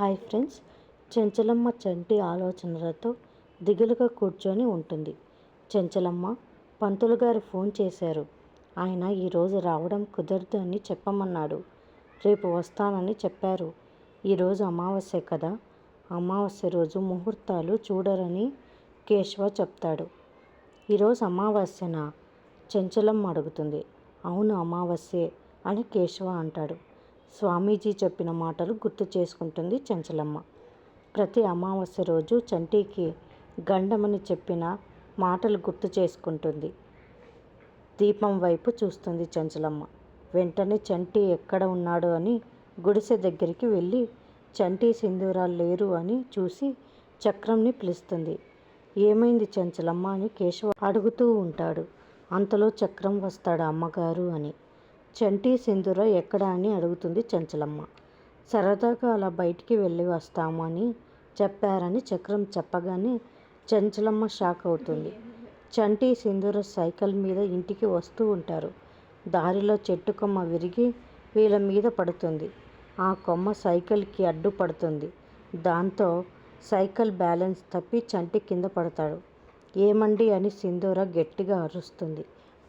Hi friends. Chenchalamma చంటి ఆలోచనలతో దిగులుగా కూర్చొని ఉంటుంది. చెంచలమ్మ పంతులు గారు ఫోన్ చేశారు. ఆయన ఈరోజు రావడం కుదరదు అని చెప్పమన్నాడు. రేపు వస్తానని చెప్పారు. ఈరోజు అమావాస్య కదా. అమావాస్య రోజు ముహూర్తాలు చూడరని కేశవ చెప్తాడు. ఈరోజు అమావాస్యనా? చెంచలమ్మ అడుగుతుంది. అవును అమావాస్యే అని కేశవ అంటాడు. స్వామీజీ చెప్పిన మాటలు గుర్తు చేసుకుంటుంది చెంచలమ్మ. ప్రతి అమావాస్య రోజు చంటికి గండమని చెప్పిన మాటలు గుర్తు చేసుకుంటుంది. దీపం వైపు చూస్తుంది చెంచలమ్మ. వెంటనే చంటి ఎక్కడ ఉన్నాడు అని గుడిసె దగ్గరికి వెళ్ళి చంటి సింధూరాలు లేరు అని చూసి చక్రంని పిలుస్తుంది. ఏమైంది చెంచలమ్మ అని కేశవ అడుగుతూ ఉంటాడు. అంతలో చక్రం వస్తాడు అమ్మగారు అని. చంటి సింధుర ఎక్కడ అని అడుగుతుంది చెంచలమ్మ. సరదాగా అలా బయటికి వెళ్ళి వస్తాము అని చెప్పారని చక్రం చెప్పగానే చెంచలమ్మ షాక్ అవుతుంది. చంటి సింధూర సైకిల్ మీద ఇంటికి వస్తూ ఉంటారు. దారిలో చెట్టు కొమ్మ విరిగి వీళ్ళ మీద పడుతుంది. ఆ కొమ్మ సైకిల్కి అడ్డు పడుతుంది. దాంతో సైకిల్ బ్యాలెన్స్ తప్పి చంటి కింద పడతాడు. ఏమండి అని సింధూర గట్టిగా అరుస్తుంది.